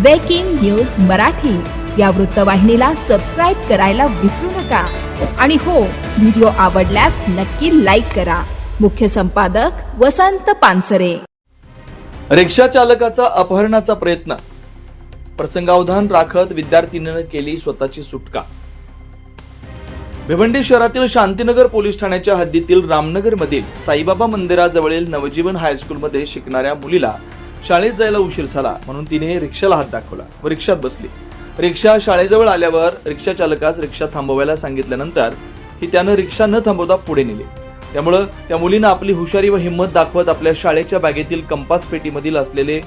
Breaking news Marathi या वृत्तवाहिनीला subscribe करायला विसरू नका. आणि हो व्हिडिओ आवडल्यास नक्की लाईक करा. मुख्य संपादक वसंत पानसरे. रिक्षा चालकाचा अपहरणाचा प्रयत्न. प्रसंगावधान राखत विद्यार्थिनीनं केली स्वतःची सुटका. भिवंडी शहरातील शांतीनगर पोलीस ठाण्याच्या हद्दीतील रामनगर मधील साईबाबा मंदिराजवळील नवजीवन हायस्कूलमध्ये शिकणाऱ्या मुलीला शाळेत जायला उशीर झाला म्हणून तिने रिक्षाला हात दाखवला व रिक्षात बसली. रिक्षा शाळेजवळ आल्यावर रिक्षा चालकास रिक्षा थांबवायला सांगितल्यानंतर ही त्यानं रिक्षा न थांबवता पुढे नेली. त्यामुळं त्या मुलीनं आपली हुशारी व हिंमत दाखवत आपल्या शाळेच्या बॅगेतील कंपास पेटीमधील असलेले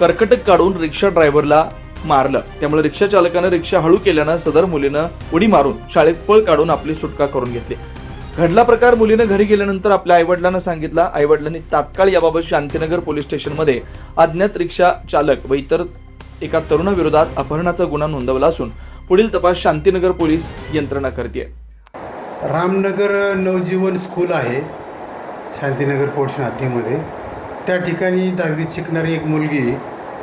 कर्कटक काढून रिक्षा ड्रायव्हरला मारलं. त्यामुळे रिक्षा चालकानं रिक्षा हळू केल्यानं सदर मुलीनं उडी मारून शाळेत पळ काढून आपली सुटका करून घेतली. घडला प्रकार मुलीनं घरी गेल्यानंतर आपल्या आईवडिलांना सांगितला. आईवडिलांनी तात्काळ याबाबत शांतीनगर पोलीस स्टेशनमध्ये अज्ञात रिक्षा चालक व इतर एका तरुणाविरोधात अपहरणाचा गुन्हा नोंदवला असून पुढील तपास शांतीनगर पोलीस यंत्रणा करते रामनगर नवजीवन स्कूल आहे शांतीनगर पोर्शन हद्दीमध्ये. त्या ठिकाणी दहावीत शिकणारी एक मुलगी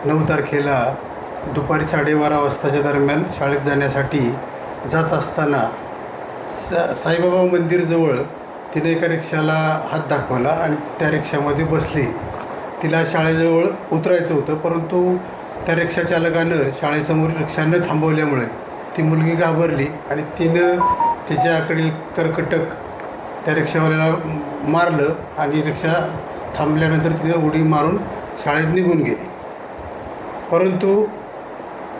नऊ तारखेला दुपारी साडेबारा वाजताच्या दरम्यान शाळेत जाण्यासाठी जात असताना सा साईबाबा मंदिरजवळ तिने एका रिक्षाला हात दाखवला आणि त्या रिक्षामध्ये बसली. तिला शाळेजवळ उतरायचं होतं परंतु त्या रिक्षाचालकानं शाळेसमोर रिक्षा न थांबवल्यामुळे ती मुलगी घाबरली आणि तिनं तिच्याकडील कर्कटक त्या रिक्षावाल्याला मारलं आणि रिक्षा थांबल्यानंतर तिने उडी मारून शाळेत निघून गेली. परंतु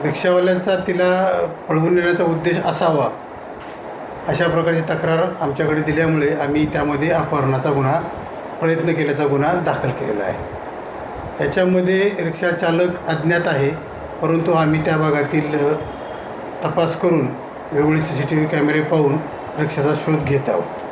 रिक्षावाल्यांचा तिला पळवून नेण्याचा उद्देश असावा अशा प्रकारची तक्रार आमच्याकडे दिल्यामुळे आम्ही त्यामध्ये अपहरणाचा गुन्हा प्रयत्न केल्याचा गुन्हा दाखल केलेला आहे. याच्यामध्ये रिक्षा चालक अज्ञात आहे परंतु आम्ही त्या भागातील तपास करून वेगवेगळे सी सी टी व्ही कॅमेरे पाहून रिक्षाचा शोध घेत आहोत.